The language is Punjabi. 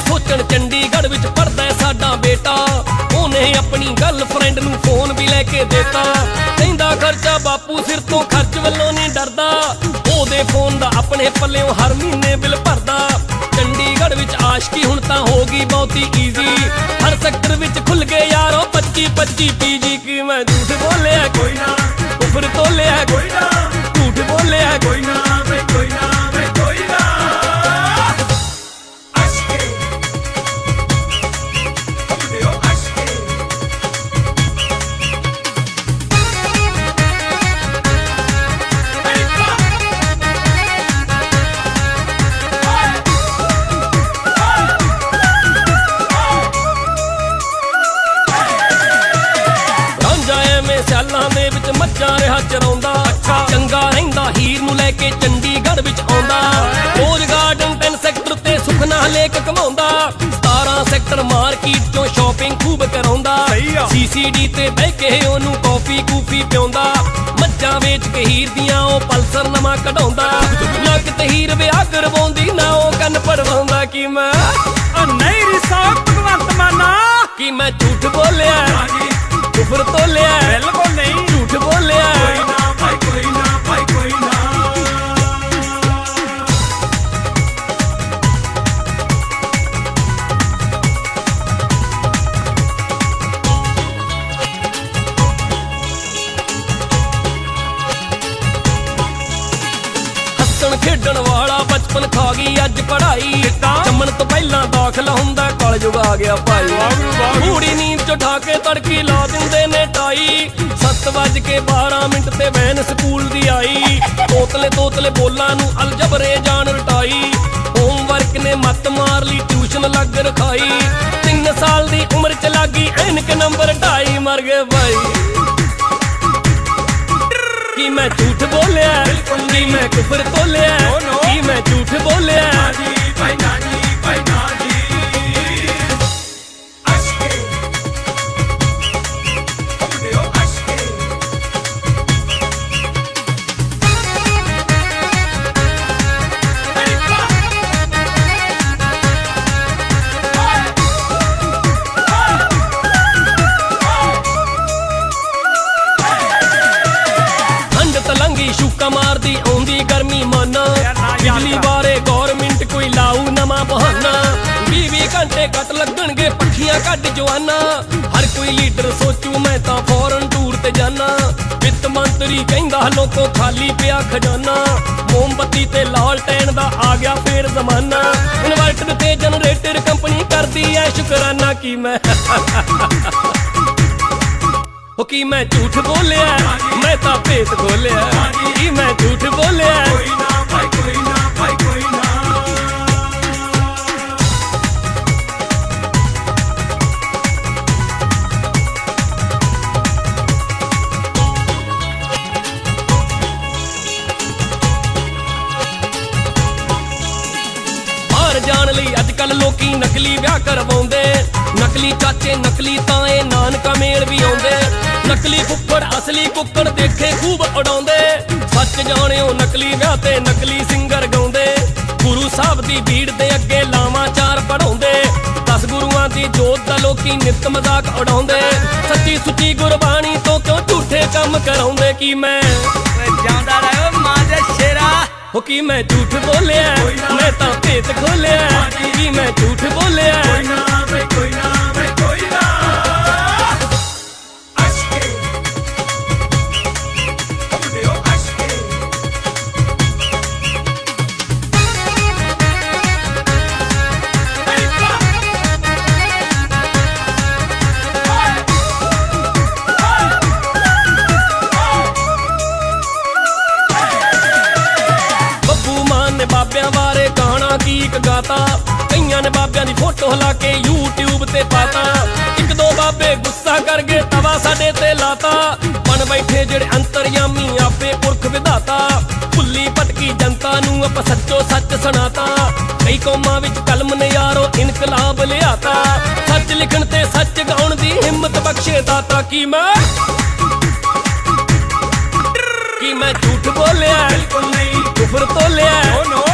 ਸੋਚਣ ਚੰਡੀਗੜ੍ਹ ਵਿੱਚ ਪੜਦਾ ਸਾਡਾ ਬੇਟਾ। ਉਹਨੇ ਆਪਣੀ ਗਰਲਫ੍ਰੈਂਡ ਨੂੰ ਫੋਨ ਵੀ ਲੈ ਕੇ ਦਿੱਤਾ। ਕਹਿੰਦਾ, ਖਰਚਾ ਬਾਪੂ ਸਿਰ ਤੋਂ ਖਰਚ ਵੱਲੋਂ ਨਹੀਂ ਡਰਦਾ। ਉਹਦੇ ਫੋਨ ਦਾ ਆਪਣੇ ਪੱਲਿਓਂ ਹਰ ਮਹੀਨੇ ਬਿੱਲ ਭਰਦਾ। ਚੰਡੀਗੜ੍ਹ ਵਿੱਚ ਆਸ਼ਕੀ ਹੁਣ ਤਾਂ ਹੋ ਗਈ ਬਹੁਤੀ ਈਜ਼ੀ ਹਰ ਸੈਕਟਰ ਵਿੱਚ ਖੁੱਲ ਗਏ ਯਾਰੋ 25 25 ਪੀਜੀ ਕੀ ਮੈਂ ਝੂਠ ਬੋਲਿਆ, ਕੋਈ ਨਾ। ਉਫਰ ਤੋਂ ਮੱਝਾਂ ਰਿਹਾ ਚਰਾਉਂਦਾ ਚੰਗਾ ਰਹਿੰਦਾ। ਹੀਰ ਨੂੰ ਲੈ ਕੇ ਚੰਡੀਗੜ੍ਹ ਵਿੱਚ ਆਉਂਦਾ। ਰੋਜ਼ ਗਾਰਡਨ 10 ਸੈਕਟਰ ਤੇ ਸੁਖਨਾ ਲੇਕ ਕਮਾਉਂਦਾ। 17 ਸੈਕਟਰ ਮਾਰਕੀਟ ਚੋਂ ਸ਼ਾਪਿੰਗ ਖੂਬ ਕਰਾਉਂਦਾ। ਸੀਸੀਡੀ ਤੇ ਬਹਿ ਕੇ ਉਹਨੂੰ ਕਾਫੀ ਕੂਫੀ ਪਿਆਉਂਦਾ। ਮੱਝਾਂ ਵੇਚ ਕੇ ਹੀਰ ਦੀਆਂ ਉਹ ਪਲਸਰ ਨਵਾਂ ਕਢਾਉਂਦਾ। ਨਾ ਕਿਤੇ ਹੀਰ ਵਿਆਹ ਕਰਵਾਉਂਦੀ ਨਾ ਉਹ ਕੰਨ ਪੜਵਾਉਂਦਾ ਕਿ ਮੈਂ ਆ ਨਹੀਂ ਰਿਸਾ ਭਗਵੰਤ ਮਾਨਾ ਕਿ ਮੈਂ ਝੂਠ ਬੋਲਿਆ। ਕੁਫਰ ਤੋਲਿਆ। ਗਈ ਅੱਜ ਪੜ੍ਹਾਈ। ਜੰਮਣ ਤੋਂ ਪਹਿਲਾਂ ਦਾਖਲ ਹੁੰਦਾ ਕਾਲਜ ਆ ਗਿਆ ਭਾਈ। ਮੂੜੀ ਨੀਂਦ ਚ ਉਠਾ ਕੇ ਤੜਕੀ ਲਾ ਦਿੰਦੇ ਨੇ ਟਾਈ। 7 ਵਜ ਕੇ 12 ਮਿੰਟ ਤੇ ਵੈਨ ਸਕੂਲ ਦੀ ਆਈ। ਤੋਤਲੇ ਤੋਤਲੇ ਬੋਲਾਂ ਨੂੰ ਅਲਜਬਰੇ ਜਾਣ ਰਟਾਈ। ਹੋਮਵਰਕ ਨੇ ਮੱਤ ਮਾਰ ਲਈ ਟਿਊਸ਼ਨ ਲੱਗ ਰਖਾਈ। 3 ਸਾਲ ਦੀ ਉਮਰ ਚ ਲੱਗੀ ਐਨਕ ਨੰਬਰ ਢਾਈ ਮਰ ਗਏ ਭਾਈ ਕੀ ਮੈਂ ਝੂਠ ਬੋਲਿਆ? ਬਿਲਕੁਲ ਨਹੀਂ। ਮੈਂ ਕੁਫਰ ਤੋਲਿਆ? No, no. ਕੀ ਬੋਲਿਆ। ਘੰਟੇ ਘੱਟ ਲੱਗਣਗੇ, ਪੱਖੀਆਂ ਕੱਢ ਜਵਾਨਾ। ਹਰ ਕੋਈ ਲੀਡਰ ਸੋਚੂ, ਮੈਂ ਤਾਂ ਫੌਰਨ ਟੂਰ ਤੇ ਜਾਣਾ ਵਿੱਤ ਮੰਤਰੀ ਕਹਿੰਦਾ, ਲੋਕੋ ਖਾਲੀ ਪਿਆ ਖਜ਼ਾਨਾ। ਮੋਮਬੱਤੀ ਤੇ ਲਾਲਟੈਨ ਦਾ ਆ ਗਿਆ ਫੇਰ ਜ਼ਮਾਨਾ। ਇਨਵਰਟਰ ਤੇ ਜਨਰੇਟਰ ਕੰਪਨੀ ਕਰਦੀ ਐ, ਸ਼ੁਕਰਾਨਾ ਕੀ ਮੈਂ। ਹੋ ਕੀ ਮੈਂ ਝੂਠ ਬੋਲਿਆ? ਮੈਂ ਤਾਂ ਭੇਤ ਖੋਲਿਆ। ਕੀ ਮੈਂ ਝੂਠ ਬੋਲਿਆ? ਕੋਈ ਨਾ ਭਾਈ, ਕੋਈ ਕੱਲ ਲੋਕੀ ਨਕਲੀ ਵਿਆਹ ਕਰਵਾਉਂਦੇ। ਨਕਲੀ ਚਾਚੇ ਨਕਲੀ ਤਾਏ ਨਾਨਕਾ ਮੇਲ ਵੀ ਆਉਂਦੇ। ਨਕਲੀ ਫੁੱਫੜ ਅਸਲੀ ਕੁੱਕੜ ਦੇਖੇ ਖੂਬ ਉਡਾਉਂਦੇ। ਸੱਚ ਜਾਣਿਓ ਨਕਲੀ ਵਿਆਹ ਤੇ ਨਕਲੀ ਸਿੰਗਰ ਗਾਉਂਦੇ। ਗੁਰੂ ਸਾਹਿਬ ਦੀ ਭੀੜ ਦੇ ਅੱਗੇ ਲਾਵਾਂ ਚਾਰ ਪੜਾਉਂਦੇ। ਦਸ ਗੁਰੂਆਂ ਦੀ ਜੋਤ ਦਾ ਲੋਕੀ ਨਿਤ ਮਜ਼ਾਕ ਉਡਾਉਂਦੇ। ਸੱਚੀ ਸੁੱਚੀ ਗੁਰਬਾਣੀ ਤੋਂ ਕਿਉਂ ਝੂਠੇ ਕੰਮ ਕਰਾਉਂਦੇ? ਕੀ ਮੈਂ? ਜਾਂਦਾ ਰਹੋ ਮਾਂ ਦੇ ਸ਼ੇਰਾ। ਹੋ ਕੀ ਮੈਂ ਝੂਠ ਬੋਲਿਆ? ਭੇਤ ਖੋਲਿਆ ਕੀ ਮੈਂ ਝੂਠ ਬੋਲਿਆ? ਗਾਤਾ ਕਈਆਂ ਨੇ ਬਾਬਿਆਂ ਦੀ ਫੋਟੋ ਲਾ ਕੇ YouTube ਤੇ ਪਾਤਾ। ਇੱਕ ਦੋ ਬਾਬੇ ਗੁੱਸਾ ਕਰ ਗਏ ਤਵਾ ਸਾਡੇ ਤੇ ਲਾਤਾ। ਬਣ ਬੈਠੇ ਜਿਹੜੇ ਅੰਤਰਯਾਮੀ ਆਪੇ ਪੁਰਖ ਵਿਧਾਤਾ। ਭੁੱਲੀ ਭਟਕੀ ਜਨਤਾ ਨੂੰ ਆਪਾਂ ਸੱਚੋ ਸੱਚ ਸੁਣਾਤਾ। ਕਈ ਕੌਮਾਂ ਵਿੱਚ ਕਲਮ ਨੇ ਯਾਰੋ ਇਨਕਲਾਬ ਲਿਆਤਾ। ਸੱਚ ਲਿਖਣ ਤੇ ਸੱਚ ਗਾਉਣ ਦੀ ਹਿੰਮਤ ਬਖਸ਼ੇ ਦਾਤਾ। ਕੀ ਮੈਂ? ਕੀ ਮੈਂ ਝੂਠ ਬੋਲਿਆ? ਬਿਲਕੁਲ ਨਹੀਂ। ਕੁਫਰ ਤੋਲਿਆ? ਨੋ ਨੋ